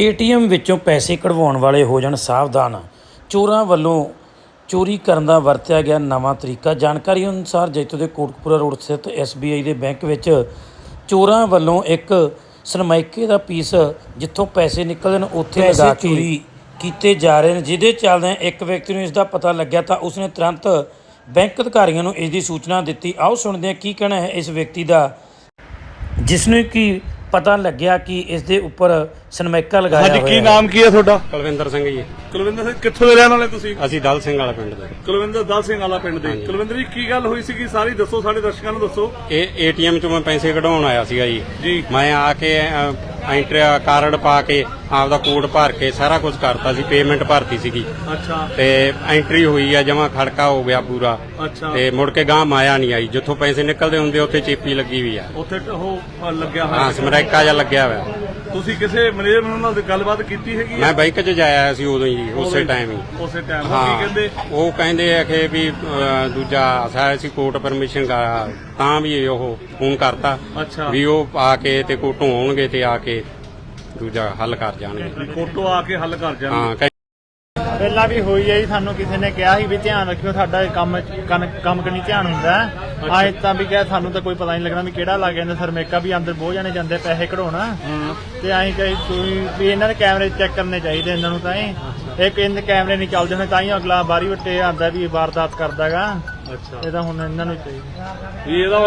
ATM ਵਿੱਚੋਂ ਪੈਸੇ ਕਢਵਾਉਣ ਵਾਲੇ ਹੋ ਜਾਣ ਸਾਵਧਾਨ। ਚੋਰਾਂ ਵੱਲੋਂ ਚੋਰੀ ਕਰਨ ਦਾ ਵਰਤਿਆ ਗਿਆ ਨਵਾਂ ਤਰੀਕਾ। ਜਾਣਕਾਰੀ ਅਨੁਸਾਰ ਜੈਤੋ ਦੇ ਕੋਟਕਪੂਰਾ ਰੋਡ ਸਥਿਤ SBI ਦੇ ਬੈਂਕ ਵਿੱਚ ਚੋਰਾਂ ਵੱਲੋਂ ਇੱਕ ਸਰਮਾਇਕੇ ਦਾ ਪੀਸ ਜਿੱਥੋਂ ਪੈਸੇ ਨਿਕਲਦੇ ਨੇ ਉੱਥੇ ਲਗਾ ਕੇ ਚੋਰੀ ਕੀਤੇ ਜਾ ਰਹੇ ਨੇ। ਜਿਹਦੇ ਚੱਲਦੇ ਇੱਕ ਵਿਅਕਤੀ ਨੂੰ ਇਸ ਦਾ ਪਤਾ ਲੱਗਿਆ ਤਾਂ ਉਸਨੇ ਤੁਰੰਤ ਬੈਂਕ ਅਧਿਕਾਰੀਆਂ ਨੂੰ ਇਸ ਦੀ ਸੂਚਨਾ ਦਿੱਤੀ। ਆਓ ਸੁਣਦੇ ਹਾਂ ਕੀ ਕਹਿਣਾ ਹੈ ਇਸ ਵਿਅਕਤੀ ਦਾ। ਜਿਸ ਨੂੰ ਕਿ ਪਤਾ ਲੱਗਿਆ ਕਿ ਇਸ ਦੇ ਉੱਪਰ ਸਨਮਾਇਕਾ ਲਗਾਇਆ ਹਾਂਜੀ ਹੋਇਆ ਕੀ ਹੈ। ਨਾਮ ਕੀ ਹੈ ਤੁਹਾਡਾ? ਕੁਲਵਿੰਦਰ ਸਿੰਘ ਜੀ। ਕੁਲਵਿੰਦਰ ਸਿੰਘ ਕਿੱਥੋਂ ਦੇ ਰਹਿਣ ਵਾਲੇ ਤੁਸੀਂ? ਅਸੀਂ ਦਲ ਸਿੰਘ ਵਾਲਾ ਪਿੰਡ ਦੇ। ਕੁਲਵਿੰਦਰ ਦਲ ਸਿੰਘ ਵਾਲਾ ਪਿੰਡ ਦੇ। ਕੁਲਵਿੰਦਰ ਜੀ ਕੀ ਗੱਲ ਹੋਈ ਸੀਗੀ ਸਾਰੀ ਦੱਸੋ ਸਾਡੇ ਦਰਸ਼ਕਾਂ ਨੂੰ ਦੱਸੋ? ਇਹ ਏਟੀਐਮ ਚੋਂ ਮੈਂ ਪੈਸੇ ਕਢਾਉਣ ਆਇਆ ਸੀਗਾ ਜੀ। ਜੀ। ਮੈਂ ਆ ਕੇ ਐਂਟਰ ਕਾਰਡ ਪਾ ਕੇ ਆਪਦਾ ਕੋਡ ਭਰ ਕੇ ਸਾਰਾ ਕੁਝ ਕਰਤਾ ਸੀ ਪੇਮੈਂਟ ਭਰਤੀ ਸੀਗੀ। ਅੱਛਾ। ਤੇ ਐਂਟਰੀ ਹੋਈ ਆ ਜਮਾ ਖੜਕਾ ਹੋ ਗਿਆ ਪੂਰਾ। ਅੱਛਾ। ਤੇ ਮੁੜ ਕੇ ਗਾਂ ਮਾਇਆ ਨਹੀਂ ਆਈ। ਜਿੱਥੋਂ ਪੈਸੇ ਨਿਕਲਦੇ ਹੁੰਦੇ ਉੱਥੇ ਚੇਪੀ ਲੱਗੀ ਵੀ ਆ। ਉੱਥੇ ਉਹ ਲੱਗਿਆ ਹਾਂ ਹੋਇਆ ਸਮਰੈਕਾ ਜਿਹਾ ਲੱਗਿਆ ਹੋਇਆ। ਤੁਸੀਂ ਕਿਸੇ ਮੈਨੇਜਰ ਨਾਲ ਗੱਲਬਾਤ ਕੀਤੀ ਹੈਗੀ ਮੈਂ ਬੈਂਕ 'ਚ ਜਾਇਆ ਸੀ ਉਦੋਂ ਹੀ ਉਸੇ ਟਾਈਮ ਹੀ। ਉਸੇ ਟਾਈਮ ਹਾਂ ਕੀ ਕਹਿੰਦੇ? ਉਹ ਕਹਿੰਦੇ ਆ ਕਿ ਵੀ ਅਹ, ਦੂਜਾ ਸਾਰਾ ਸੀ ਕੋਰਟ ਪਰਮਿਸ਼ਨ ਤਾਂ ਵੀ ਉਹ ਫੋਨ ਕਰਤਾ ਅੱਛਾ। ਵੀ ਉਹ ਆ ਕੇ ਤੇ ਕੋਟੋਂ ਆਉਣਗੇ ਤੇ ਆ ਕੇ ਦੂਜਾ ਹੱਲ ਕਰ ਜਾਣਗੇ। ਫੋਟੋ ਆ ਕੇ ਹੱਲ ਕਰ ਜਾਣ ਹਾਂ ਕਹਿ- ਪਹਿਲਾਂ ਵੀ ਹੋਈ ਹੈ ਜੀ ਸਾਨੂੰ ਕਿਸੇ ਨੇ ਕਿਹਾ ਸੀ ਵੀ ਧਿਆਨ ਰੱਖਿਓ ਸਾਡਾ ਇਹ ਕੰਮ ਕਨ- ਕੰਮ ਕਨੀ ਧਿਆਨ ਹੁੰਦਾ ਹੈ। ਆਏ ਤਾਂ ਵੀ ਕਿਹਾ ਸਾਨੂੰ ਤਾਂ ਕੋਈ ਪਤਾ ਨਹੀਂ ਲੱਗਣਾ ਵੀ ਕਿਹੜਾ ਲੱਗ ਜਾਂਦਾ ਸਰਮੇਕਾ ਵੀ ਅੰਦਰ ਬਹੁਤ ਜਾਣੇ ਜਾਂਦੇ ਪੈਸੇ ਕਢਾਉਣਾ ਤੇ ਐਂ ਕਹੀ ਤੁਸੀਂ ਵੀ ਇਹਨਾਂ ਦੇ ਕੈਮਰੇ ਚੈੱਕ ਕਰਨੇ ਚਾਹੀਦੇ ਇਹਨਾਂ ਨੂੰ ਤਾਂ ਹੀ। ਇੱਕ ਇਹਦੇ ਕੈਮਰੇ ਨਹੀਂ ਚੱਲਦੇ ਹੋਣੇ ਤਾਂ ਹੀ ਅਗਲਾ ਬਾਰੀ ਵੱਟੇ ਆਂਦਾ ਵੀ ਇਹ ਵਾਰਦਾਤ ਕਰਦਾਗਾ। ਅੱਛਾ। ਇਹ ਤਾਂ ਹੁਣ ਇਹਨਾਂ ਨੂੰ ਚਾਹੀਦਾ। ਵੀ ਇਹਦਾ